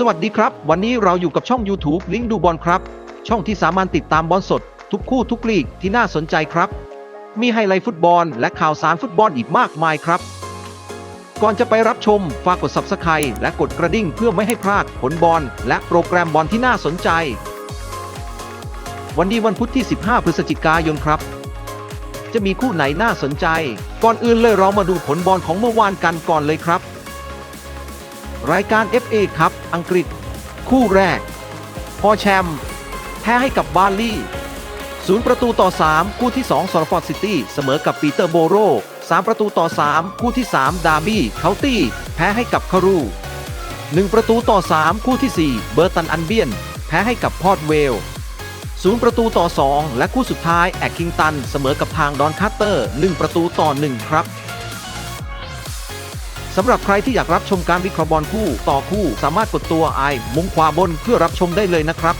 สวัสดีครับ วันนี้เราอยู่กับช่อง YouTube ลิงก์ดูบอลครับ ช่องที่สามารถติดตามบอลสด ทุกคู่ทุกลีกที่น่าสนใจครับ มีไฮไลท์ฟุตบอล และข่าวสารฟุตบอลอีกมากมายครับ ก่อนจะไปรับชมฝากกด Subscribe และกดกระดิ่งเพื่อไม่ให้พลาดผลบอลและโปรแกรมบอลที่น่าสนใจ วันนี้วันพุธที่ 15 พฤศจิกายนครับ จะมีคู่ไหนน่าสนใจ ก่อนอื่นเลยเรามาดูผลบอลของเมื่อวานกันก่อนเลยครับ รายการ FA ครับ อังกฤษ คู่แรก พอแชมป์แพ้ให้กับบาร์ลี่ศูนย์ประตูต่อ 3 คู่ที่ 2สอร์ฟอร์ดซิตี้เสมอกับปีเตอร์โบโร3ประตูต่อ 3 คู่ที่ 3 ดาร์บี้เคาตี้ แพ้ให้กับคารู 1 ประตูต่อ 3 คู่ที่ 4 เบอร์ตันอันเบียน แพ้ให้กับพอร์ตเวลศูนย์ประตูต่อ 2 และคู่สุดท้ายแอคคิงตัน เสมอกับทางดอนคัตเตอร์ 1 ประตูต่อ 1 ครับ สำหรับใครที่อยากรับชมการวิเคราะห์บอลคู่ ต่อคู่สามารถกดตัวไอมุมขวาบนเพื่อรับชมได้เลยนะครับ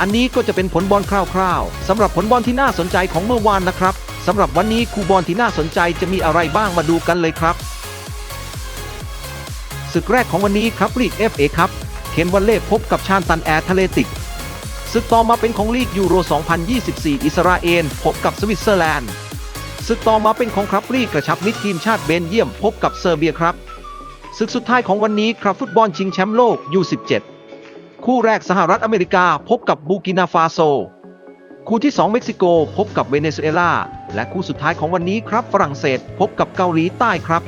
อันนี้ก็จะเป็นผลบอลคร่าวๆสำหรับผลบอลที่น่าสนใจของเมื่อวานนะครับสำหรับวันนี้คู่บอลที่น่าสนใจจะมีอะไรบ้างมาดูกันเลยครับศึกแรกของวันนี้ครับลีก FA ครับเคนวันเล่พบกับชานตันแอร์ทะเลติกศึกต่อมาเป็นของลีกยูโร 2024 อิสราเอลพบกับสวิตเซอร์แลนด์ ศึกต่อมาเป็นของครับลีกกระชับมิตรทีมชาติเบนเยียมพบกับเซอร์เบียครับศึกสุดท้ายของวันนี้ครับฟุตบอลชิงแชมป์โลก U17 คู่แรกสหรัฐอเมริกาพบกับบูกินาฟาโซ คู่ที่ 2 เม็กซิโก พบกับเวเนซุเอลา และคู่สุดท้ายของวันนี้ครับฝรั่งเศส พบกับเกาหลีใต้ครับ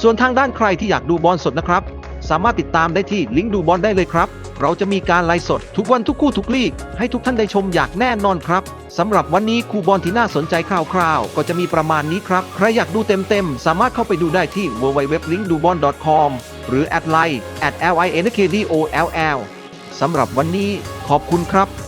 ส่วนทางด้านใครที่อยากดูบอลสดนะครับ สามารถติดตามได้ที่ลิงก์ดูบอลได้เลยครับ เราจะมีการไลฟ์สดทุกวันทุกคู่ทุกลีก ให้ทุกท่านได้ชมอย่างแน่นอนครับสำหรับวันนี้คู่บอลที่น่าสนใจคร่าวๆ ก็จะมีประมาณนี้ครับ ใครอยากดูเต็มๆ สามารถเข้าไปดูได้ที่ www.linkdubon.com หรือ at line at linkdoll สำหรับวันนี้ขอบคุณครับ